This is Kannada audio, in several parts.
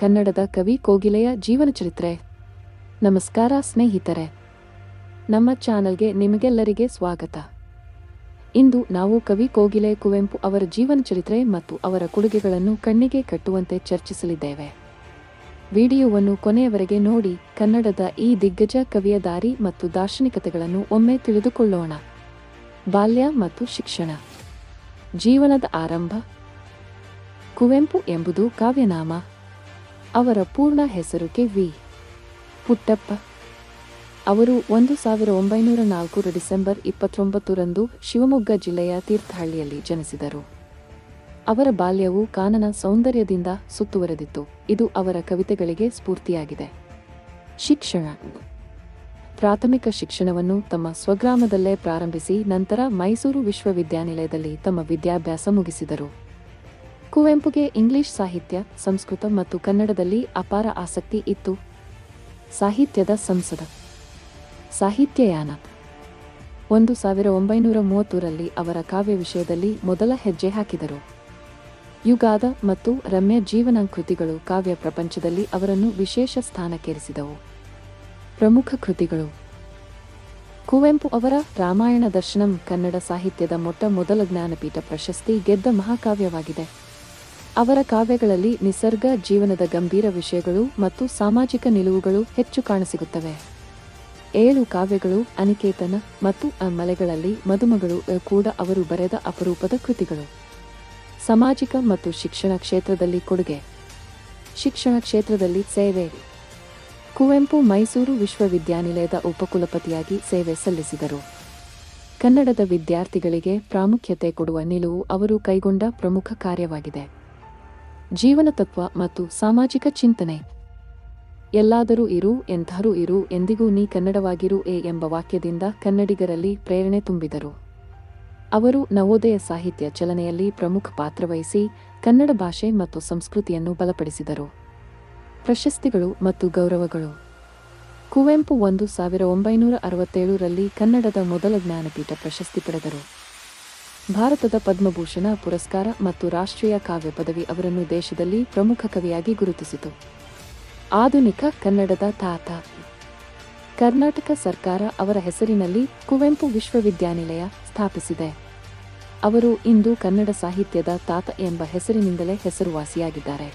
ಕನ್ನಡದ ಕವಿ ಕೋಗಿಲೆಯ ಜೀವನಚರಿತ್ರೆ ನಮಸ್ಕಾರ ಸ್ನೇಹಿತರೆ. ನಮ್ಮ ಚಾನಲ್ಗೆ ನಿಮಗೆಲ್ಲರಿಗೆ ಸ್ವಾಗತ. ಇಂದು ನಾವು ಕವಿ ಕೋಗಿಲೆ ಕುವೆಂಪು ಅವರ ಜೀವನ ಚರಿತ್ರೆ ಮತ್ತು ಅವರ ಕೊಡುಗೆಗಳನ್ನು ಕಣ್ಣಿಗೆ ಕಟ್ಟುವಂತೆ ಚರ್ಚಿಸಲಿದ್ದೇವೆ. ವಿಡಿಯೋವನ್ನು ಕೊನೆಯವರೆಗೆ ನೋಡಿ ಕನ್ನಡದ ಈ ದಿಗ್ಗಜ ಕವಿಯ ದಾರಿ ಮತ್ತು ದಾರ್ಶನಿಕತೆಗಳನ್ನು ಒಮ್ಮೆ ತಿಳಿದುಕೊಳ್ಳೋಣ. ಬಾಲ್ಯ ಮತ್ತು ಶಿಕ್ಷಣ. ಜೀವನದ ಆರಂಭ. ಕುವೆಂಪು ಎಂಬುದು ಕಾವ್ಯನಾಮ. ಅವರ ಪೂರ್ಣ ಹೆಸರು ಕೆ ವಿ ಪುಟ್ಟಪ್ಪ. ಅವರು ಒಂದು ಸಾವಿರ ಒಂಬೈನೂರ ನಾಲ್ಕರ ಡಿಸೆಂಬರ್ ಇಪ್ಪತ್ತೊಂಬತ್ತರಂದು ಶಿವಮೊಗ್ಗ ಜಿಲ್ಲೆಯ ತೀರ್ಥಹಳ್ಳಿಯಲ್ಲಿ ಜನಿಸಿದರು. ಅವರ ಬಾಲ್ಯವು ಕಾನನ ಸೌಂದರ್ಯದಿಂದ ಸುತ್ತುವರೆದಿತ್ತು. ಇದು ಅವರ ಕವಿತೆಗಳಿಗೆ ಸ್ಫೂರ್ತಿಯಾಗಿದೆ. ಶಿಕ್ಷಣ. ಪ್ರಾಥಮಿಕ ಶಿಕ್ಷಣವನ್ನು ತಮ್ಮ ಸ್ವಗ್ರಾಮದಲ್ಲೇ ಪ್ರಾರಂಭಿಸಿ ನಂತರ ಮೈಸೂರು ವಿಶ್ವವಿದ್ಯಾನಿಲಯದಲ್ಲಿ ತಮ್ಮ ವಿದ್ಯಾಭ್ಯಾಸ ಮುಗಿಸಿದರು. ಕುವೆಂಪುಗೆ ಇಂಗ್ಲಿಷ್ ಸಾಹಿತ್ಯ, ಸಂಸ್ಕೃತ ಮತ್ತು ಕನ್ನಡದಲ್ಲಿ ಅಪಾರ ಆಸಕ್ತಿ ಇತ್ತು. ಸಾಹಿತ್ಯದ ಸಂಸದ. ಸಾಹಿತ್ಯಯಾನ. ಒಂದು ಸಾವಿರ ಒಂಬೈನೂರ ಮೂವತ್ತೂರಲ್ಲಿ ಅವರ ಕಾವ್ಯ ವಿಷಯದಲ್ಲಿ ಮೊದಲ ಹೆಜ್ಜೆ ಹಾಕಿದರು. ಯುಗಾದ ಮತ್ತು ರಮ್ಯ ಜೀವನ ಕೃತಿಗಳು ಕಾವ್ಯ ಪ್ರಪಂಚದಲ್ಲಿ ಅವರನ್ನು ವಿಶೇಷ ಸ್ಥಾನಕ್ಕೇರಿಸಿದವು. ಪ್ರಮುಖ ಕೃತಿಗಳು. ಕುವೆಂಪು ಅವರ ರಾಮಾಯಣ ದರ್ಶನಂ ಕನ್ನಡ ಸಾಹಿತ್ಯದ ಮೊಟ್ಟ ಮೊದಲ ಜ್ಞಾನಪೀಠ ಪ್ರಶಸ್ತಿ ಗೆದ್ದ ಮಹಾಕಾವ್ಯವಾಗಿದೆ. ಅವರ ಕಾವ್ಯಗಳಲ್ಲಿ ನಿಸರ್ಗ, ಜೀವನದ ಗಂಭೀರ ವಿಷಯಗಳು ಮತ್ತು ಸಾಮಾಜಿಕ ನಿಲುವುಗಳು ಹೆಚ್ಚು ಕಾಣಸಿಗುತ್ತವೆ. ಏಳು ಕಾವ್ಯಗಳು ಅನಿಕೇತನ ಮತ್ತು ಮಲೆಗಳಲ್ಲಿ ಮದುಮಗಳು ಕೂಡ ಅವರು ಬರೆದ ಅಪರೂಪದ ಕೃತಿಗಳು. ಸಾಮಾಜಿಕ ಮತ್ತು ಶಿಕ್ಷಣ ಕ್ಷೇತ್ರದಲ್ಲಿ ಕೊಡುಗೆ. ಶಿಕ್ಷಣ ಕ್ಷೇತ್ರದಲ್ಲಿ ಸೇವೆ. ಕುವೆಂಪು ಮೈಸೂರು ವಿಶ್ವವಿದ್ಯಾನಿಲಯದ ಉಪಕುಲಪತಿಯಾಗಿ ಸೇವೆ ಸಲ್ಲಿಸಿದರು. ಕನ್ನಡದ ವಿದ್ಯಾರ್ಥಿಗಳಿಗೆ ಪ್ರಾಮುಖ್ಯತೆ ಕೊಡುವ ನಿಲುವು ಅವರು ಕೈಗೊಂಡ ಪ್ರಮುಖ ಕಾರ್ಯವಾಗಿದೆ. ಜೀವನ ತತ್ವ ಮತ್ತು ಸಾಮಾಜಿಕ ಚಿಂತನೆ. ಎಲ್ಲಾದರೂ ಇರು, ಎಂಥರೂ ಇರು, ಎಂದಿಗೂ ನೀ ಕನ್ನಡವಾಗಿರು ಎ ಎಂಬ ವಾಕ್ಯದಿಂದ ಕನ್ನಡಿಗರಲ್ಲಿ ಪ್ರೇರಣೆ ತುಂಬಿದರು. ಅವರು ನವೋದಯ ಸಾಹಿತ್ಯ ಚಲನೆಯಲ್ಲಿ ಪ್ರಮುಖ ಪಾತ್ರವಹಿಸಿ ಕನ್ನಡ ಭಾಷೆ ಮತ್ತು ಸಂಸ್ಕೃತಿಯನ್ನು ಬಲಪಡಿಸಿದರು. ಪ್ರಶಸ್ತಿಗಳು ಮತ್ತು ಗೌರವಗಳು. ಕುವೆಂಪು ಒಂದು ಸಾವಿರ ಒಂಬೈನೂರ ಅರವತ್ತೇಳರಲ್ಲಿ ಕನ್ನಡದ ಮೊದಲ ಜ್ಞಾನಪೀಠ ಪ್ರಶಸ್ತಿ ಪಡೆದರು. ಭಾರತದ ಪದ್ಮಭೂಷಣ, ಪುರಸ್ಕಾರ ಮತ್ತು ರಾಷ್ಟ್ರೀಯ ಕಾವ್ಯ ಪದವಿ ಅವರನ್ನು ದೇಶದಲ್ಲಿ ಪ್ರಮುಖ ಕವಿಯಾಗಿ ಗುರುತಿಸಿತು. ಆಧುನಿಕ ಕನ್ನಡದ ತಾತ. ಕರ್ನಾಟಕ ಸರ್ಕಾರ ಅವರ ಹೆಸರಿನಲ್ಲಿ ಕುವೆಂಪು ವಿಶ್ವವಿದ್ಯಾನಿಲಯ ಸ್ಥಾಪಿಸಿದೆ. ಅವರು ಇಂದು ಕನ್ನಡ ಸಾಹಿತ್ಯದ ತಾತ ಎಂಬ ಹೆಸರಿನಿಂದಲೇ ಹೆಸರುವಾಸಿಯಾಗಿದ್ದಾರೆ.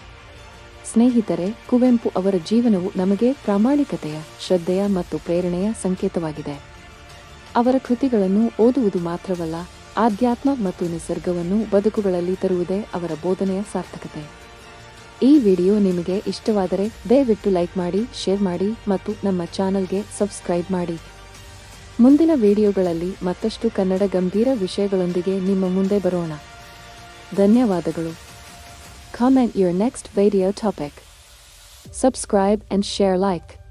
ಸ್ನೇಹಿತರೆ, ಕುವೆಂಪು ಅವರ ಜೀವನವು ನಮಗೆ ಪ್ರಾಮಾಣಿಕತೆಯ, ಶ್ರದ್ಧೆಯ ಮತ್ತು ಪ್ರೇರಣೆಯ ಸಂಕೇತವಾಗಿದೆ. ಅವರ ಕೃತಿಗಳನ್ನು ಓದುವುದು ಮಾತ್ರವಲ್ಲ ಆಧ್ಯಾತ್ಮ ಮತ್ತು ನಿಸರ್ಗವನ್ನು ಬದುಕುಗಳಲ್ಲಿ ತರುವುದೇ ಅವರ ಬೋಧನೆಯ ಸಾರ್ಥಕತೆ. ಈ ವಿಡಿಯೋ ನಿಮಗೆ ಇಷ್ಟವಾದರೆ ದಯವಿಟ್ಟು ಲೈಕ್ ಮಾಡಿ, ಶೇರ್ ಮಾಡಿ ಮತ್ತು ನಮ್ಮ ಚಾನಲ್ಗೆ ಸಬ್ಸ್ಕ್ರೈಬ್ ಮಾಡಿ. ಮುಂದಿನ ವಿಡಿಯೋಗಳಲ್ಲಿ ಮತ್ತಷ್ಟು ಕನ್ನಡ ಗಂಭೀರ ವಿಷಯಗಳೊಂದಿಗೆ ನಿಮ್ಮ ಮುಂದೆ ಬರೋಣ. ಧನ್ಯವಾದಗಳು. Comment your next video topic subscribe and share like